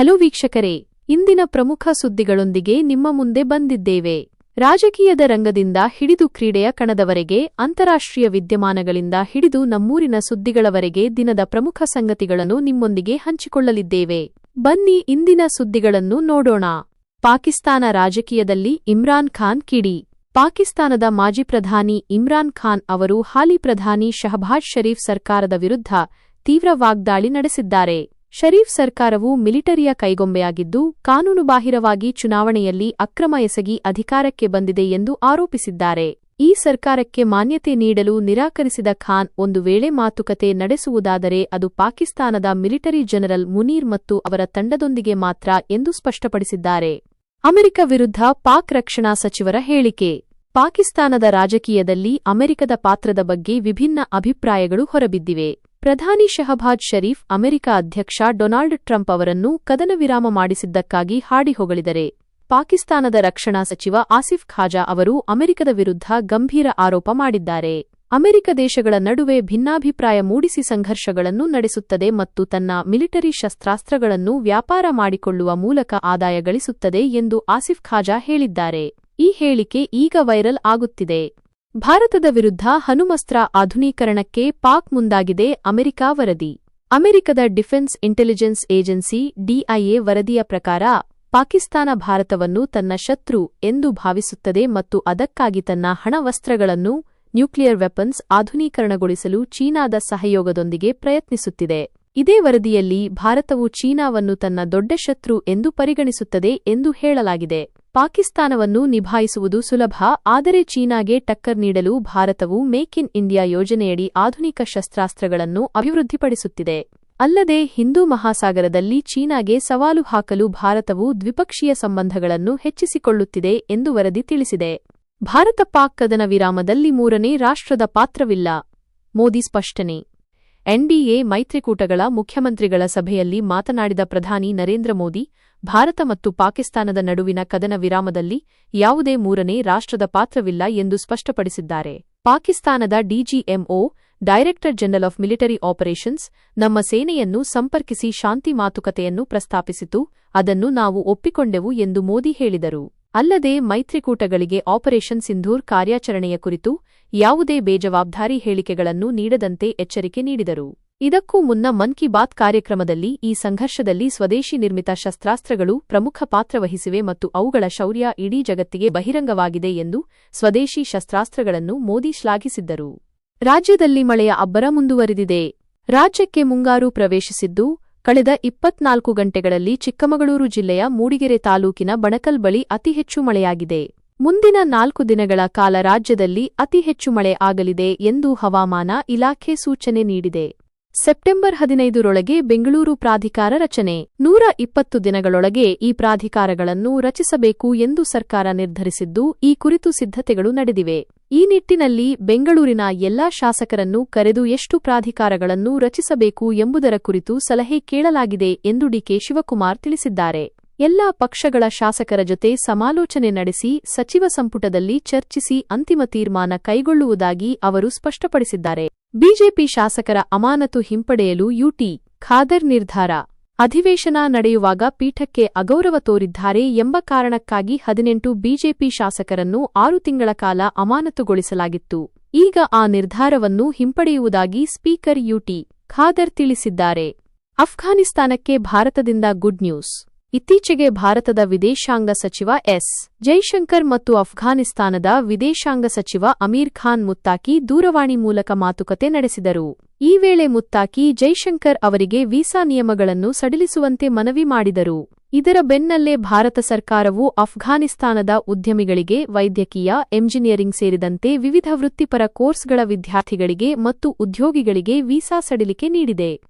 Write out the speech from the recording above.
Hello ವೀಕ್ಷಕರೇ, ಇಂದಿನ ಪ್ರಮುಖ ಸುದ್ದಿಗಳೊಂದಿಗೆ ನಿಮ್ಮ ಮುಂದೆ ಬಂದಿದ್ದೇವೆ. ರಾಜಕೀಯದ ರಂಗದಿಂದ ಹಿಡಿದು ಕ್ರೀಡೆಯ ಕಣದವರೆಗೆ, ಅಂತಾರಾಷ್ಟ್ರೀಯ ವಿದ್ಯಮಾನಗಳಿಂದ ಹಿಡಿದು ನಮ್ಮೂರಿನ ಸುದ್ದಿಗಳವರೆಗೆ ದಿನದ ಪ್ರಮುಖ ಸಂಗತಿಗಳನ್ನು ನಿಮ್ಮೊಂದಿಗೆ ಹಂಚಿಕೊಳ್ಳಲಿದ್ದೇವೆ. ಬನ್ನಿ ಇಂದಿನ ಸುದ್ದಿಗಳನ್ನು ನೋಡೋಣ. ಪಾಕಿಸ್ತಾನ ರಾಜಕೀಯದಲ್ಲಿ ಇಮ್ರಾನ್ ಖಾನ್ ಕಿಡಿ. ಪಾಕಿಸ್ತಾನದ ಮಾಜಿ ಪ್ರಧಾನಿ ಇಮ್ರಾನ್ ಖಾನ್ ಅವರು ಹಾಲಿ ಪ್ರಧಾನಿ ಶಹಬಾಜ್ ಷರೀಫ್ ಸರ್ಕಾರದ ವಿರುದ್ಧ ತೀವ್ರ ವಾಗ್ದಾಳಿ ನಡೆಸಿದ್ದಾರೆ. ಶರೀಫ್ ಸರ್ಕಾರವು ಮಿಲಿಟರಿಯ ಕೈಗೊಂಬೆಯಾಗಿದ್ದು, ಕಾನೂನುಬಾಹಿರವಾಗಿ ಚುನಾವಣೆಯಲ್ಲಿ ಅಕ್ರಮ ಎಸಗಿ ಅಧಿಕಾರಕ್ಕೆ ಬಂದಿದೆ ಎಂದು ಆರೋಪಿಸಿದ್ದಾರೆ. ಈ ಸರ್ಕಾರಕ್ಕೆ ಮಾನ್ಯತೆ ನೀಡಲು ನಿರಾಕರಿಸಿದ ಖಾನ್ ಒಂದು ವೇಳೆ ಮಾತುಕತೆ ನಡೆಸುವುದಾದರೆ ಅದು ಪಾಕಿಸ್ತಾನದ ಮಿಲಿಟರಿ ಜನರಲ್ ಮುನೀರ್ ಮತ್ತು ಅವರ ತಂಡದೊಂದಿಗೆ ಮಾತ್ರ ಎಂದು ಸ್ಪಷ್ಟಪಡಿಸಿದ್ದಾರೆ. ಅಮೆರಿಕ ವಿರುದ್ಧ ಪಾಕ್ ರಕ್ಷಣಾ ಸಚಿವರ ಹೇಳಿಕೆ. ಪಾಕಿಸ್ತಾನದ ರಾಜಕೀಯದಲ್ಲಿ ಅಮೆರಿಕದ ಪಾತ್ರದ ಬಗ್ಗೆ ವಿಭಿನ್ನ ಅಭಿಪ್ರಾಯಗಳು ಹೊರಬಿದ್ದಿವೆ. ಪ್ರಧಾನಿ ಶಹಬಾಜ್ ಷರೀಫ್ ಅಮೆರಿಕ ಅಧ್ಯಕ್ಷ ಡೊನಾಲ್ಡ್ ಟ್ರಂಪ್ ಅವರನ್ನು ಕದನ ವಿರಾಮ ಮಾಡಿಸಿದ್ದಕ್ಕಾಗಿ ಹಾಡಿ ಹೊಗಳಿದರೆ. ಪಾಕಿಸ್ತಾನದ ರಕ್ಷಣಾ ಸಚಿವ ಆಸಿಫ್ ಖಾಜಾ ಅವರು ಅಮೆರಿಕದ ವಿರುದ್ಧ ಗಂಭೀರ ಆರೋಪ ಮಾಡಿದ್ದಾರೆ. ಅಮೆರಿಕ ದೇಶಗಳ ನಡುವೆ ಭಿನ್ನಾಭಿಪ್ರಾಯ ಮೂಡಿಸಿ ಸಂಘರ್ಷಗಳನ್ನು ನಡೆಸುತ್ತದೆ ಮತ್ತು ತನ್ನ ಮಿಲಿಟರಿ ಶಸ್ತ್ರಾಸ್ತ್ರಗಳನ್ನು ವ್ಯಾಪಾರ ಮಾಡಿಕೊಳ್ಳುವ ಮೂಲಕ ಆದಾಯ ಗಳಿಸುತ್ತದೆ ಎಂದು ಆಸಿಫ್ ಖಾಜಾ ಹೇಳಿದ್ದಾರೆ. ಈ ಹೇಳಿಕೆ ಈಗ ವೈರಲ್ ಆಗುತ್ತಿದೆ. ಭಾರತದ ವಿರುದ್ಧ ಹನುಮಸ್ತ್ರ ಆಧುನೀಕರಣಕ್ಕೆ ಪಾಕ್ ಮುಂದಾಗಿದೆ ಅಮೆರಿಕ ವರದಿ. ಅಮೆರಿಕದ ಡಿಫೆನ್ಸ್ ಇಂಟೆಲಿಜೆನ್ಸ್ ಏಜೆನ್ಸಿ ಡಿಐಎ ವರದಿಯ ಪ್ರಕಾರ, ಪಾಕಿಸ್ತಾನ ಭಾರತವನ್ನು ತನ್ನ ಶತ್ರು ಎಂದು ಭಾವಿಸುತ್ತದೆ ಮತ್ತು ಅದಕ್ಕಾಗಿ ತನ್ನ ಹಣವಸ್ತ್ರಗಳನ್ನು ನ್ಯೂಕ್ಲಿಯರ್ ವೆಪನ್ಸ್ ಆಧುನೀಕರಣಗೊಳಿಸಲು ಚೀನಾದ ಸಹಯೋಗದೊಂದಿಗೆ ಪ್ರಯತ್ನಿಸುತ್ತಿದೆ. ಇದೇ ವರದಿಯಲ್ಲಿ ಭಾರತವು ಚೀನಾವನ್ನು ತನ್ನ ದೊಡ್ಡ ಶತ್ರು ಎಂದು ಪರಿಗಣಿಸುತ್ತದೆ ಎಂದು ಹೇಳಲಾಗಿದೆ. ಪಾಕಿಸ್ತಾನವನ್ನು ನಿಭಾಯಿಸುವುದು ಸುಲಭ, ಆದರೆ ಚೀನಾಗೆ ಟಕ್ಕರ್ ನೀಡಲು ಭಾರತವು ಮೇಕ್ ಇನ್ ಇಂಡಿಯಾ ಯೋಜನೆಯಡಿ ಆಧುನಿಕ ಶಸ್ತ್ರಾಸ್ತ್ರಗಳನ್ನು ಅಭಿವೃದ್ಧಿಪಡಿಸುತ್ತಿದೆ. ಅಲ್ಲದೆ ಹಿಂದೂ ಮಹಾಸಾಗರದಲ್ಲಿ ಚೀನಾಗೆ ಸವಾಲು ಹಾಕಲು ಭಾರತವು ದ್ವಿಪಕ್ಷೀಯ ಸಂಬಂಧಗಳನ್ನು ಹೆಚ್ಚಿಸಿಕೊಳ್ಳುತ್ತಿದೆ ಎಂದು ವರದಿ ತಿಳಿಸಿದೆ. ಭಾರತ ಪಾಕ್ ಕದನ ವಿರಾಮದಲ್ಲಿ ಮೂರನೇ ರಾಷ್ಟ್ರದ ಪಾತ್ರವಿಲ್ಲ. ಮೋದಿ ಸ್ಪಷ್ಟನೆ. ಎನ್ಡಿಎ ಮೈತ್ರಿಕೂಟಗಳ ಮುಖ್ಯಮಂತ್ರಿಗಳ ಸಭೆಯಲ್ಲಿ ಮಾತನಾಡಿದ ಪ್ರಧಾನಿ ನರೇಂದ್ರ ಮೋದಿ, ಭಾರತ ಮತ್ತು ಪಾಕಿಸ್ತಾನದ ನಡುವಿನ ಕದನ ವಿರಾಮದಲ್ಲಿ ಯಾವುದೇ ಮೂರನೇ ರಾಷ್ಟ್ರದ ಪಾತ್ರವಿಲ್ಲ ಎಂದು ಸ್ಪಷ್ಟಪಡಿಸಿದ್ದಾರೆ. ಪಾಕಿಸ್ತಾನದ DGMO director general of military operations, ನಮ್ಮ ಸೇನೆಯನ್ನು ಸಂಪರ್ಕಿಸಿ ಶಾಂತಿ ಮಾತುಕತೆಯನ್ನು ಪ್ರಸ್ತಾಪಿಸಿತು, ಅದನ್ನು ನಾವು ಒಪ್ಪಿಕೊಂಡೆವು ಎಂದು ಮೋದಿ ಹೇಳಿದರು. ಅಲ್ಲದೆ ಮೈತ್ರಿಕೂಟಗಳಿಗೆ ಆಪರೇಷನ್ ಸಿಂಧೂರ್ ಕಾರ್ಯಾಚರಣೆಯ ಕುರಿತು ಯಾವುದೇ ಬೇಜವಾಬ್ದಾರಿ ಹೇಳಿಕೆಗಳನ್ನು ನೀಡದಂತೆ ಎಚ್ಚರಿಕೆ ನೀಡಿದರು. ಇದಕ್ಕೂ ಮುನ್ನ ಮನ್ ಕಿ ಬಾತ್ ಕಾರ್ಯಕ್ರಮದಲ್ಲಿ ಈ ಸಂಘರ್ಷದಲ್ಲಿ ಸ್ವದೇಶಿ ನಿರ್ಮಿತ ಶಸ್ತ್ರಾಸ್ತ್ರಗಳು ಪ್ರಮುಖ ಪಾತ್ರ ವಹಿಸಿವೆ ಮತ್ತು ಅವುಗಳ ಶೌರ್ಯ ಇಡೀ ಜಗತ್ತಿಗೆ ಬಹಿರಂಗವಾಗಿದೆ ಎಂದು ಸ್ವದೇಶಿ ಶಸ್ತ್ರಾಸ್ತ್ರಗಳನ್ನು ಮೋದಿ ಶ್ಲಾಘಿಸಿದ್ದರು. ರಾಜ್ಯದಲ್ಲಿ ಮಳೆಯ ಅಬ್ಬರ ಮುಂದುವರಿದಿದೆ. ರಾಜ್ಯಕ್ಕೆ ಮುಂಗಾರು ಪ್ರವೇಶಿಸಿದ್ದು ಕಳೆದ ಇಪ್ಪತ್ನಾಲ್ಕು ಗಂಟೆಗಳಲ್ಲಿ ಚಿಕ್ಕಮಗಳೂರು ಜಿಲ್ಲೆಯ ಮೂಡಿಗೆರೆ ತಾಲೂಕಿನ ಬಣಕಲ್ ಬಳಿ ಅತಿ ಹೆಚ್ಚು ಮಳೆಯಾಗಿದೆ. ಮುಂದಿನ ನಾಲ್ಕು ದಿನಗಳ ಕಾಲ ರಾಜ್ಯದಲ್ಲಿ ಅತಿ ಹೆಚ್ಚು ಮಳೆ ಆಗಲಿದೆ ಎಂದು ಹವಾಮಾನ ಇಲಾಖೆ ಸೂಚನೆ ನೀಡಿದೆ. ಸೆಪ್ಟೆಂಬರ್ ಹದಿನೈದರೊಳಗೆ ಬೆಂಗಳೂರು ಪ್ರಾಧಿಕಾರ ರಚನೆ. ನೂರ ಇಪ್ಪತ್ತು ದಿನಗಳೊಳಗೆ ಈ ಪ್ರಾಧಿಕಾರಗಳನ್ನು ರಚಿಸಬೇಕು ಎಂದು ಸರ್ಕಾರ ನಿರ್ಧರಿಸಿದ್ದು ಈ ಕುರಿತು ಸಿದ್ಧತೆಗಳು ನಡೆದಿವೆ. ಈ ನಿಟ್ಟಿನಲ್ಲಿ ಬೆಂಗಳೂರಿನ ಎಲ್ಲಾ ಶಾಸಕರನ್ನು ಕರೆದು ಎಷ್ಟು ಪ್ರಾಧಿಕಾರಗಳನ್ನು ರಚಿಸಬೇಕು ಎಂಬುದರ ಕುರಿತು ಸಲಹೆ ಕೇಳಲಾಗಿದೆ ಎಂದು ಡಿಕೆ ಶಿವಕುಮಾರ್ ತಿಳಿಸಿದ್ದಾರೆ. ಎಲ್ಲಾ ಪಕ್ಷಗಳ ಶಾಸಕರ ಜೊತೆ ಸಮಾಲೋಚನೆ ನಡೆಸಿ ಸಚಿವ ಸಂಪುಟದಲ್ಲಿ ಚರ್ಚಿಸಿ ಅಂತಿಮ ತೀರ್ಮಾನ ಕೈಗೊಳ್ಳುವುದಾಗಿ ಅವರು ಸ್ಪಷ್ಟಪಡಿಸಿದ್ದಾರೆ. ಬಿಜೆಪಿ ಶಾಸಕರ ಅಮಾನತು ಹಿಂಪಡೆಯಲು ಯುಟಿ, ಖಾದರ್ ನಿರ್ಧಾರ. ಅಧಿವೇಶನ ನಡೆಯುವಾಗ ಪೀಠಕ್ಕೆ ಅಗೌರವ ತೋರಿದ್ದಾರೆ ಎಂಬ ಕಾರಣಕ್ಕಾಗಿ ಹದಿನೆಂಟು ಬಿಜೆಪಿ ಶಾಸಕರನ್ನು ಆರು ತಿಂಗಳ ಕಾಲ ಅಮಾನತುಗೊಳಿಸಲಾಗಿತ್ತು. ಈಗ ಆ ನಿರ್ಧಾರವನ್ನು ಹಿಂಪಡೆಯುವುದಾಗಿ ಸ್ಪೀಕರ್ ಯುಟಿ ಖಾದರ್ ತಿಳಿಸಿದ್ದಾರೆ. ಅಫ್ಘಾನಿಸ್ತಾನಕ್ಕೆ ಭಾರತದಿಂದ ಗುಡ್ ನ್ಯೂಸ್. ಇತ್ತೀಚೆಗೆ ಭಾರತದ ವಿದೇಶಾಂಗ ಸಚಿವ ಎಸ್. ಜೈಶಂಕರ್ ಮತ್ತು ಅಫ್ಘಾನಿಸ್ತಾನದ ವಿದೇಶಾಂಗ ಸಚಿವ ಅಮೀರ್ ಖಾನ್ ಮುತ್ತಾಕಿ ದೂರವಾಣಿ ಮೂಲಕ ಮಾತುಕತೆ ನಡೆಸಿದರು. ಈ ವೇಳೆ ಮುತ್ತಾಕಿ ಜೈಶಂಕರ್ ಅವರಿಗೆ ವೀಸಾ ನಿಯಮಗಳನ್ನು ಸಡಿಲಿಸುವಂತೆ ಮನವಿ ಮಾಡಿದರು. ಇದರ ಬೆನ್ನಲ್ಲೇ ಭಾರತ ಸರ್ಕಾರವು ಅಫ್ಘಾನಿಸ್ತಾನದ ಉದ್ಯಮಿಗಳಿಗೆ ವೈದ್ಯಕೀಯ, ಎಂಜಿನಿಯರಿಂಗ್ ಸೇರಿದಂತೆ ವಿವಿಧ ವೃತ್ತಿಪರ ಕೋರ್ಸ್ಗಳ ವಿದ್ಯಾರ್ಥಿಗಳಿಗೆ ಮತ್ತು ಉದ್ಯೋಗಿಗಳಿಗೆ ವೀಸಾ ಸಡಿಲಿಕೆ ನೀಡಿದೆ.